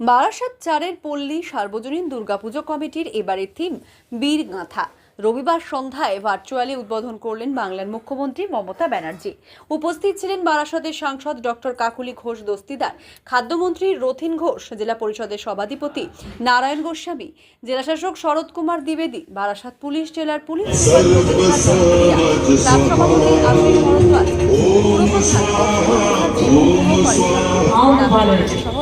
বারাসাত চারের পল্লী সার্বজনীন দুর্গাপুজো কমিটির এবারের থিম বীর গাঁথা। রবিবার সন্ধ্যায় ভার্চুয়ালি উদ্বোধন করলেন বাংলার মুখ্যমন্ত্রী মমতা ব্যানার্জি। উপস্থিত ছিলেন বারাসাতের সাংসদ ডক্টর কাকুলি ঘোষ দস্তিদার খাদ্যমন্ত্রী রথিন ঘোষ জেলা পরিষদের সভাধিপতি নারায়ণ গোস্বামী জেলাশাসক শরৎ কুমার দ্বিবেদী বারাসাত পুলিশ জেলার পুলিশ সভাপতি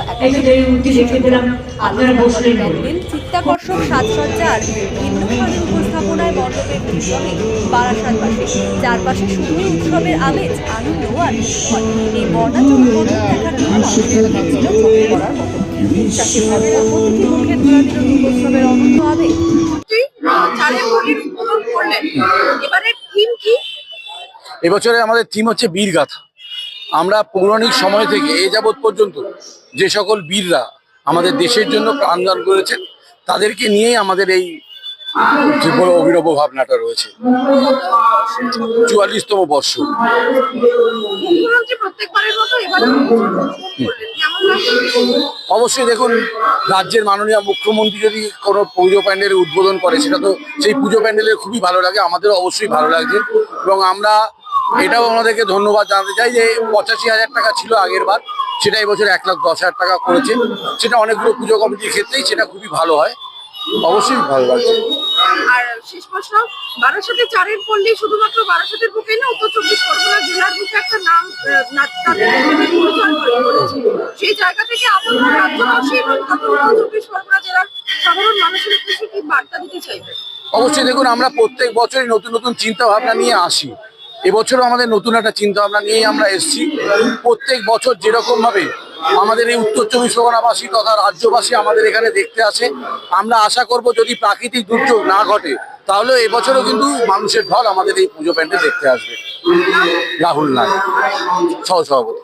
চিত্তাকর্ষক সাজসজ্জার ভিন্ন সাজের উপস্থাপনায় মণ্ডপের উৎসবে বারাসাতবাসী চারপাশে শুধুই উৎসবের আমেজ আনন্দ আর এই দেখার জন্য ছিল চোখে পড়ার মতো। চাষিভাবের প্রতিটি মুখে ধরা দিল দুর্গোৎসবের অনন্ত আবেগ। চারের পল্লীর উদ্বোধন করলেন। এবারে থিম কি? এবছরে আমাদের থিম হচ্ছে বীরগাথা। আমরা পৌরাণিক সময় থেকে এ যাবৎ পর্যন্ত যে সকল বীররা আমাদের দেশের জন্য প্রাণদান করেছেন, তাদেরকে নিয়েই আমাদের এই অভিনব ভাবনাটা রয়েছে। চুয়াল্লিশতম বর্ষ। অবশ্যই দেখুন, রাজ্যের মাননীয় মুখ্যমন্ত্রী যদি কোনো পুজো প্যান্ডেলের উদ্বোধন করে, সেটা তো সেই পুজো প্যান্ডেলের খুবই ভালো লাগে, আমাদেরও অবশ্যই ভালো লাগছে। এবং আমরা এটাও ওনাদেরকে ধন্যবাদ জানাতে চাই যে পঁচাশি হাজার টাকা ছিল আগের বার। সেটা এবছর এক লাখ দশ হাজার টাকা করেছে। সেটা অনেকগুলো পুজো কমিটির ক্ষেত্রেই সেটা খুবই ভালো হয়। অবশ্যই ভালো লাগছে আর শেষ প্রশ্ন বারাসাতে চারের পল্লী শুধুমাত্র বারাসাতের বুকে না উত্তর চব্বিশ পরগনা জেলার বুকে একটা নাম আহ, না- তাদের পরিচয় করে করেছে সেই জায়গা থেকে আপনার রাজ্যবাসী এবং উত্তর চব্বিশ পরগনা জেলার সাধারণ মানুষের উদ্দেশ্যে কি বার্তা দিতে চাইবেন অবশ্যই দেখুন আমরা প্রত্যেক বছরই নতুন নতুন চিন্তা ভাবনা নিয়ে আসি। এবছরও আমাদের নতুন একটা চিন্তা ভাবনা নিয়েই আমরা এসছি। প্রত্যেক বছর যেরকমভাবে আমাদের এই উত্তর চব্বিশ পরগনাবাসী তথা রাজ্যবাসী আমাদের এখানে দেখতে আসে, আমরা আশা করব যদি প্রাকৃতিক দুর্যোগ না ঘটে, তাহলে এবছরও কিন্তু মানুষের ঢল আমাদের এই পুজো প্যান্ডে দেখতে আসবে। রাহুল নাগ সহ সভাপতি